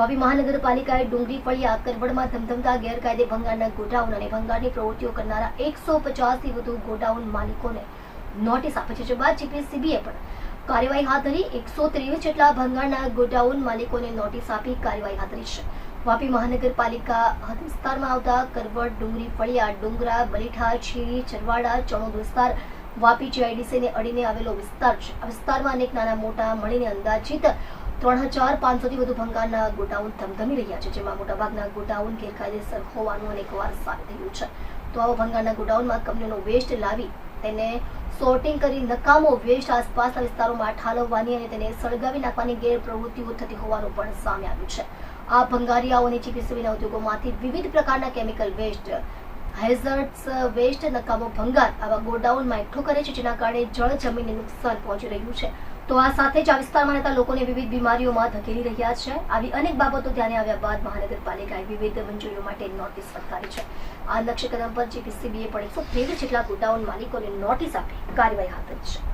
વાપી મહાનગરપાલિકાએ ડુંગળી ફળિયા કરવડમાં ધમધમતા ગેરકાયદે ભંગારના ગોડાઉન અને ભંગારની પ્રવૃત્તિઓ કરનારા એકસો પચાસથી વધુ ગોડાઉન માલિકોને નોટિસ આપી છે. બાદ જીપીસીબીએ પણ કાર્યવાહી હાથ ધરી એકસો ત્રેવીસ જેટલા ભંગારના ગોડાઉન માલિકોને નોટિસ આપી કાર્યવાહી હાથ ધરી છે. વાપી મહાનગરપાલિકા હદ વિસ્તારમાં આવતા કરવડ ડુંગળી ફળિયા, ડુંગરા, બલીઠા, છીરી, ચરવાડા, ચણોદ વિસ્તાર, વાપી જીઆઈડીસીને અડીને આવેલો વિસ્તાર છે. આ વિસ્તારમાં અનેક નાના મોટા મળીને અંદાજિત ત્રણ હજાર પાંચસોથી વધુ ભંગારના ગોડાઉન ધમધમી રહ્યા છે, જેમાં મોટાભાગના ગોડાઉન ગેરકાયદેસર હોવાનું અનેકવાર સાબિત થયું છે. તો આવા ભંગારના ગોડાઉનમાં કંપનીનો વેસ્ટ લાવી તેને સોર્ટિંગ કરી નકામો વેસ્ટ આસપાસના વિસ્તારોમાં ઠાલવવાની અને તેને સળગાવી નાખવાની ગેરપ્રવૃત્તિઓ થતી હોવાનું પણ સામે આવ્યું છે. આ ભંગારિયાઓની જીપીસીબીના ઉદ્યોગોમાંથી વિવિધ પ્રકારના કેમિકલ વેસ્ટ હેઝર્ટ્સ વેસ્ટ, નકામો ભંગાર આવા ગોડાઉનમાં એકઠો કરે છે, જેના કારણે જળ જમીનને નુકસાન પહોંચી રહ્યું છે. તો આ સાથે જ આ વિસ્તારમાં રહેતા લોકોને વિવિધ બીમારીઓમાં ધકેલી રહ્યા છે. આવી અનેક બાબતો ધ્યાને આવ્યા બાદ મહાનગરપાલિકાએ વિવિધ મંજૂરીઓ માટે નોટિસ ફટકારી છે. આ લક્ષ્ય કદમ પર જીપીસીબીએ પણ એકસો ત્રેવીસ જેટલા ગોડાઉન માલિકોને નોટિસ આપી કાર્યવાહી હાથ ધરી છે.